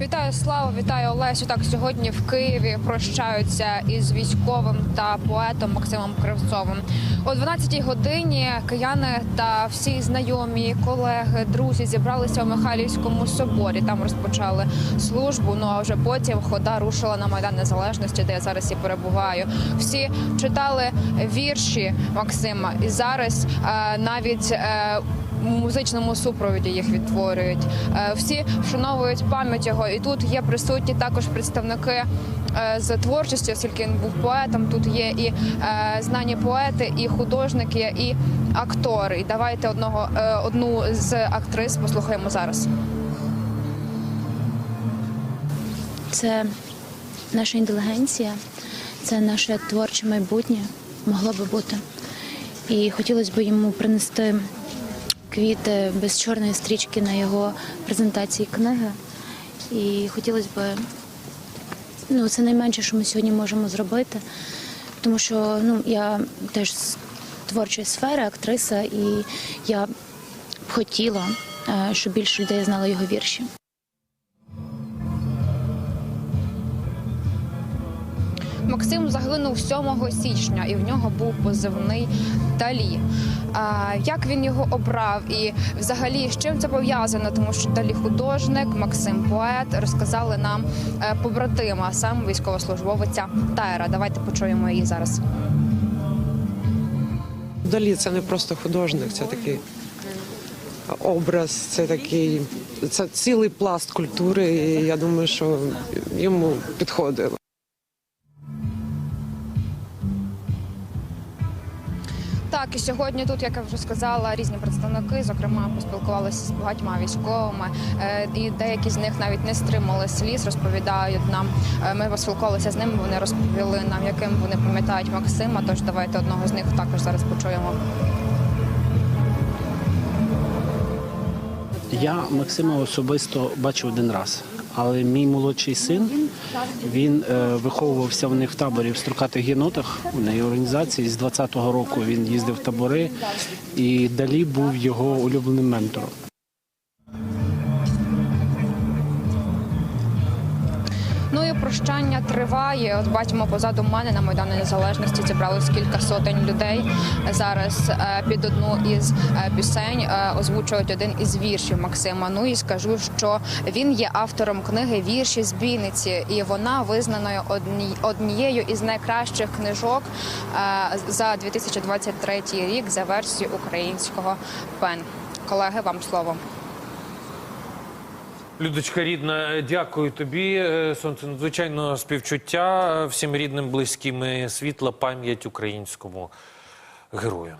Вітаю Славу, вітаю Олесю. Так сьогодні в Києві прощаються із військовим та поетом Максимом Кривцовим. О 12-й годині кияни та всі знайомі, колеги, друзі зібралися у Михайлівському соборі. Там розпочали службу. Ну а вже потім хода рушила на майдан Незалежності, де я зараз і перебуваю. Всі читали вірші Максима, і зараз е, навіть. Музичному супроводі їх відтворюють. Е, Всі вшановують пам'ять його, і тут є присутні також представники е, з творчості, оскільки він був поетом. Тут є і е, знані поети, і художники, і актори. І давайте одного одну з актрис послухаємо зараз. Це наша інтелігенція, це наше творче майбутнє могло би бути. І хотілося б йому принести квіти без чорної стрічки на його презентації книги. І хотілося б, ну, це найменше, що ми сьогодні можемо зробити, тому що ну, я теж з творчої сфери, актриса, і я б хотіла, е, щоб більше людей знало його вірші. Максим загинув 7 січня, і в нього був позивний Далі. Як він його обрав, і взагалі з чим це пов'язано? Тому що Далі художник, Максим поет розказали нам е, побратима, сам військовослужбовиця Тайра. Давайте почуємо її зараз. Далі це не просто художник, це такий образ, це такий це цілий пласт культури. І я думаю, що йому підходило. Так, і сьогодні тут, як я вже сказала, різні представники, зокрема, поспілкувалися з багатьма військовими, е, і деякі з них навіть не стримали сліз, розповідають нам. Е, Ми поспілкувалися з ними. Вони розповіли нам, яким вони пам'ятають Максима. Тож давайте одного з них також зараз почуємо. Я Максима особисто бачив один раз, але мій молодший син він е, виховувався в них в таборі в строкатих єнотах у неї організації. З 20-го року він їздив в табори, і далі був його улюбленим ментором. Прощання триває. От бачимо позаду мене на Майдані Незалежності зібралось кілька сотень людей. Зараз е, під одну із е, пісень е, озвучують один із віршів Максима. Ну і скажу, що він є автором книги Вірші з Бійниці, і вона визнаною одні- однією із найкращих книжок за 2023 рік за версією українського пен. Колеги, вам слово. Людочка рідна, дякую тобі. Е, Сонце надзвичайно співчуття всім рідним, близьким і світла пам'ять українському герою.